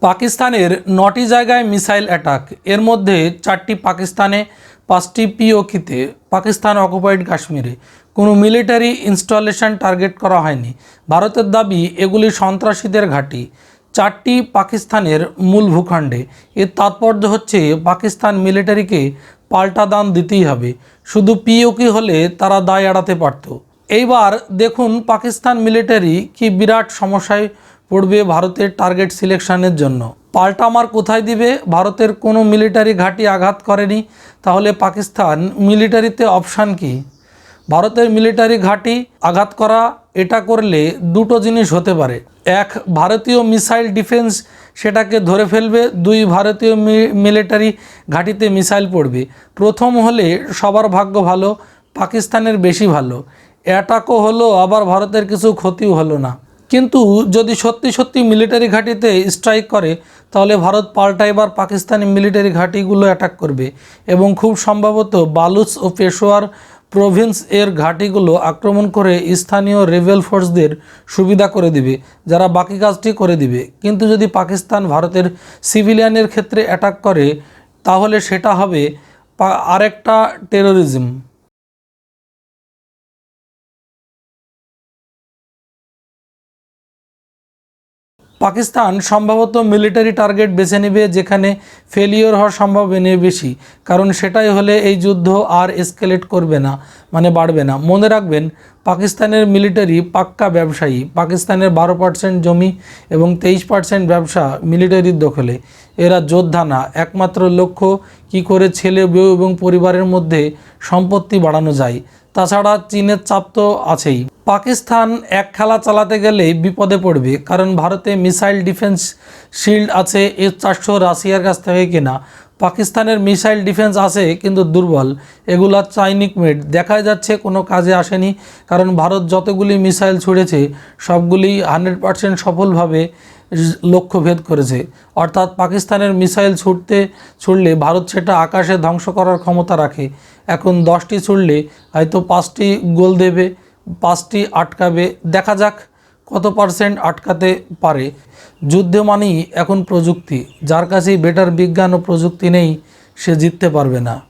পাকিস্তানের নটি জায়গায় মিসাইল অ্যাটাক। এর মধ্যে চারটি পাকিস্তানে, পাঁচটি পিওকিতে, পাকিস্তান অকুপাইড কাশ্মীরে। কোনো মিলিটারি ইনস্টলেশন টার্গেট করা হয়নি। ভারতের দাবি, এগুলি সন্ত্রাসীদের ঘাঁটি। চারটি পাকিস্তানের মূল ভূখণ্ডে। এর তাৎপর্য হচ্ছে, পাকিস্তান মিলিটারিকে পাল্টা দান দিতেই হবে। শুধু পিওকি হলে তারা দায় এড়াতে পারত। এইবার দেখুন, পাকিস্তান মিলিটারি কি বিরাট সমস্যায় পড়বে ভারতের টার্গেট সিলেকশনের জন্য। পাল্টা মার কোথায় দিবে? ভারতের কোনো মিলিটারি ঘাঁটি আঘাত করেনি। তাহলে পাকিস্তান মিলিটারিতে অপশান কি? ভারতের মিলিটারি ঘাঁটি আঘাত করা, এটা করলে দুটো জিনিস হতে পারে। এক, ভারতীয় মিসাইল ডিফেন্স সেটাকে ধরে ফেলবে। দুই, ভারতীয় মিলিটারি ঘাঁটিতে মিসাইল পড়বে। প্রথম হলে সবার ভাগ্য ভালো, পাকিস্তানের বেশি ভালো। অ্যাটাকও হলো, আবার ভারতের কিছু ক্ষতিও হলো না। কিন্তু যদি সত্যি সত্যি মিলিটারি ঘাঁটিতে স্ট্রাইক করে, তাহলে ভারত পাল্টা এবার পাকিস্তানি মিলিটারি ঘাঁটিগুলো অ্যাটাক করবে। এবং খুব সম্ভবত বালুচ ও পেশোয়ার প্রভিন্স এর ঘাঁটিগুলো আক্রমণ করে স্থানীয় রেভেল ফোর্সদের সুবিধা করে দিবে, যারা বাকি কাজটি করে দিবে। কিন্তু যদি পাকিস্তান ভারতের সিভিলিয়ানের ক্ষেত্রে অ্যাটাক করে, তাহলে সেটা হবে আরেকটা টেরোরিজম পাকিস্তান সম্ভবত মিলিটারি টার্গেট বেছে নেবে যেখানে ফেলিওর হওয়ার সম্ভাবনা বেশি। কারণ সেটাই হলে এই যুদ্ধ আর এসকেলেট করবে না মানে বাড়বে না। মনে রাখবেন, পাকিস্তানের মিলিটারি পাক্কা ব্যবসায়ী, পাকিস্তানের বারো পার্সেন্ট জমি এবং তেইশ পার্সেন্ট ব্যবসা মিলিটারির দখলে। এরা যোদ্ধা না, একমাত্র লক্ষ্য কি করে ছেলে, বউ এবং পরিবারের মধ্যে সম্পত্তি বাড়ানো যায়। তাছাড়া চীনের চাপ তো আছেই। পাকিস্তান এক খেলা চালাতে গেলে বিপদে পড়বে, কারণ ভারতে মিসাইল ডিফেন্স শিল্ড আছে এর চারশো রাশিয়ার কাছ থেকে কেনা। পাকিস্তানের মিসাইল ডিফেন্স আছে কিন্তু দুর্বল। এগুলা চাইনিক মেড। দেখা যাচ্ছে কোনো কাজে আসেনি, কারণ ভারত যতগুলি মিসাইল ছুড়েছে সবগুলি হান্ড্রেড পার্সেন্ট সফলভাবে লক্ষ্যভেদ করেছে। অর্থাৎ পাকিস্তানের মিসাইল ছুটতে ছুড়লে ভারত সেটা আকাশে ধ্বংস করার ক্ষমতা রাখে। এখন দশটি ছুড়লে হয়তো পাঁচটি গোল দেবে, পাঁচটি আটকাবে। দেখা যাক কত পার্সেন্ট আটকাতে পারে। যুদ্ধ মানেই এখন প্রযুক্তি, যার কাছেই বেটার বিজ্ঞান ও প্রযুক্তি নেই, সে জিততে পারবে না।